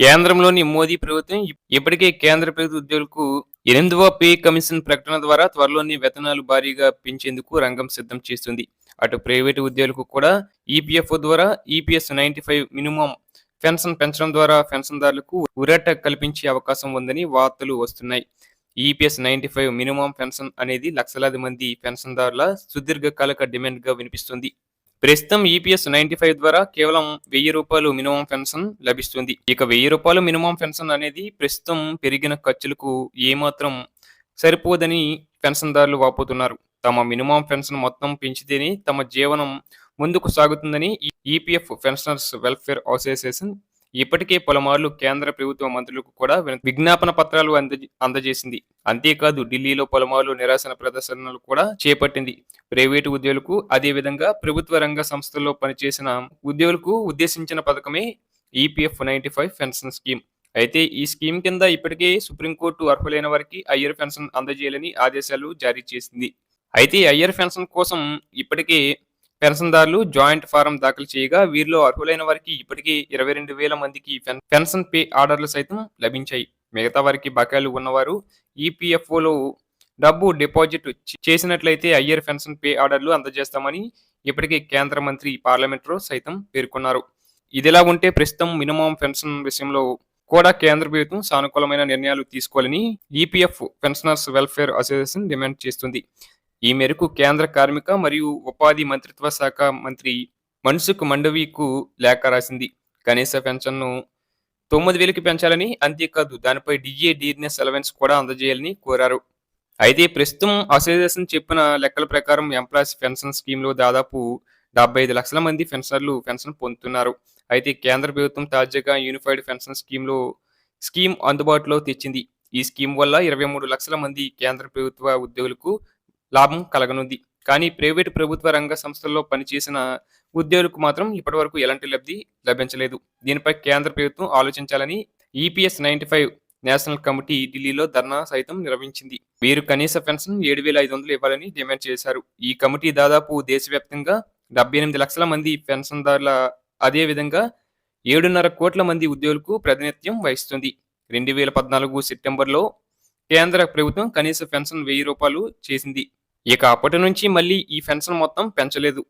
కేంద్రంలోని మోదీ ప్రభుత్వం ఇప్పటికే కేంద్ర ప్రభుత్వ ఉద్యోగులకు ఎనిమిదవ పే కమిషన్ ప్రకటన ద్వారా త్వరలోనే వేతనాలు భారీగా పెంచేందుకు రంగం సిద్ధం చేస్తుంది. అటు ప్రైవేటు ఉద్యోగులకు కూడా ఈపీఎఫ్ఓ ద్వారా EPS ninety five minimum pension పెంచడం ద్వారా పెన్షన్దారులకు ఉరట కల్పించే అవకాశం ఉందని వార్తలు వస్తున్నాయి. EPS ninety five minimum pension అనేది లక్షలాది మంది పెన్షన్దారుల సుదీర్ఘకాలిక డిమాండ్గా వినిపిస్తుంది. ప్రస్తుతం ఈపీఎస్ నైన్టీ ఫైవ్ ద్వారా కేవలం వెయ్యి రూపాయలు మినిమం పెన్షన్ లభిస్తుంది. ఇక వెయ్యి రూపాయలు మినిమం పెన్షన్ అనేది ప్రస్తుతం పెరిగిన ఖర్చులకు ఏమాత్రం సరిపోదని పెన్షన్దారులు వాపోతున్నారు. తమ మినిమం పెన్షన్ మొత్తం పెంచితేనే తమ జీవనం ముందుకు సాగుతుందని ఈపీఎఫ్ పెన్షనర్స్ వెల్ఫేర్ అసోసియేషన్ ఇప్పటికే పలుమార్లు కేంద్ర ప్రభుత్వ మంత్రులకు కూడా విజ్ఞాపన పత్రాలు అందజే- అందజేసింది. అంతేకాదు ఢిల్లీలో పలుమార్లు నిరాశన ప్రదర్శనలు కూడా చేపట్టింది. ప్రైవేటు ఉద్యోగులకు అదేవిధంగా ప్రభుత్వ రంగ సంస్థల్లో పనిచేసిన ఉద్యోగులకు ఉద్దేశించిన పథకమే EPF ninety five pension scheme. అయితే ఈ స్కీమ్ కింద ఇప్పటికే సుప్రీంకోర్టు అర్హులైన వారికి అయ్యర్ పెన్షన్ అందజేయాలని ఆదేశాలు జారీ చేసింది. అయితే అయ్యర్ పెన్షన్ కోసం ఇప్పటికే పెన్షన్దారులు జాయింట్ ఫారం దాఖలు చేయగా వీరిలో అర్హులైన వారికి ఇప్పటికీ ఇరవై రెండు వేల మందికి పెన్షన్ పే ఆర్డర్లు సైతం లభించాయి. మిగతా వారికి బకాయిలు ఉన్నవారు ఈపీఎఫ్ఓలో డబ్బు డిపాజిట్ చేసినట్లయితే అయ్యర్ పెన్షన్ పే ఆర్డర్లు అందజేస్తామని ఇప్పటికే కేంద్ర మంత్రి పార్లమెంటులో సైతం పేర్కొన్నారు. ఇదిలా ఉంటే ప్రస్తుతం మినిమం పెన్షన్ విషయంలో కూడా కేంద్ర ప్రభుత్వం సానుకూలమైన నిర్ణయాలు తీసుకోవాలని EPF pensioners welfare association demand చేస్తుంది. ఈ మేరకు కేంద్ర కార్మిక మరియు ఉపాధి మంత్రిత్వ శాఖ మంత్రి మన్సుఖ్ మండవీకు లేఖ రాసింది. కనీస పెన్షన్ను తొమ్మిది వేలకి పెంచాలని అంతేకాదు దానిపై డిఏ డీర్నెస్ అలవెన్స్ కూడా అందజేయాలని కోరారు. అయితే ప్రస్తుతం అసోసియేషన్ చెప్పిన లెక్కల ప్రకారం ఎంప్లాయీస్ పెన్షన్ స్కీమ్లో దాదాపు డెబ్బై ఐదు లక్షల మంది పెన్షనర్లు పెన్షన్ పొందుతున్నారు. అయితే కేంద్ర ప్రభుత్వం తాజాగా యూనిఫైడ్ పెన్షన్ స్కీమ్లో స్కీమ్ అందుబాటులో తెచ్చింది. ఈ స్కీమ్ వల్ల ఇరవై మూడు లక్షల మంది కేంద్ర ప్రభుత్వ ఉద్యోగులకు లాభం కలగనుంది. కానీ ప్రైవేటు ప్రభుత్వ రంగ సంస్థల్లో పనిచేసిన ఉద్యోగులకు మాత్రం ఇప్పటివరకు ఎలాంటి లబ్ధి లభించలేదు. దీనిపై కేంద్ర ప్రభుత్వం ఆలోచించాలని EPS ninety five national committee ఢిల్లీలో ధర్నా సైతం నిర్వహించింది. వీరు కనీస పెన్షన్ ఏడు వేల ఐదు వందలు ఇవ్వాలని డిమాండ్ చేశారు. ఈ కమిటీ దాదాపు దేశవ్యాప్తంగా డెబ్బై ఎనిమిది లక్షల మంది పెన్షన్దారుల అదేవిధంగా ఏడున్నర కోట్ల మంది ఉద్యోగులకు ప్రాతినిధ్యం వహిస్తుంది. రెండు వేల పద్నాలుగు సెప్టెంబర్లో కేంద్ర ప్రభుత్వం కనీస పెన్షన్ వెయ్యి రూపాయలు చేసింది. ఇక అప్పటి నుంచి మళ్ళీ ఈ పెన్షన్ మొత్తం పెంచలేదు.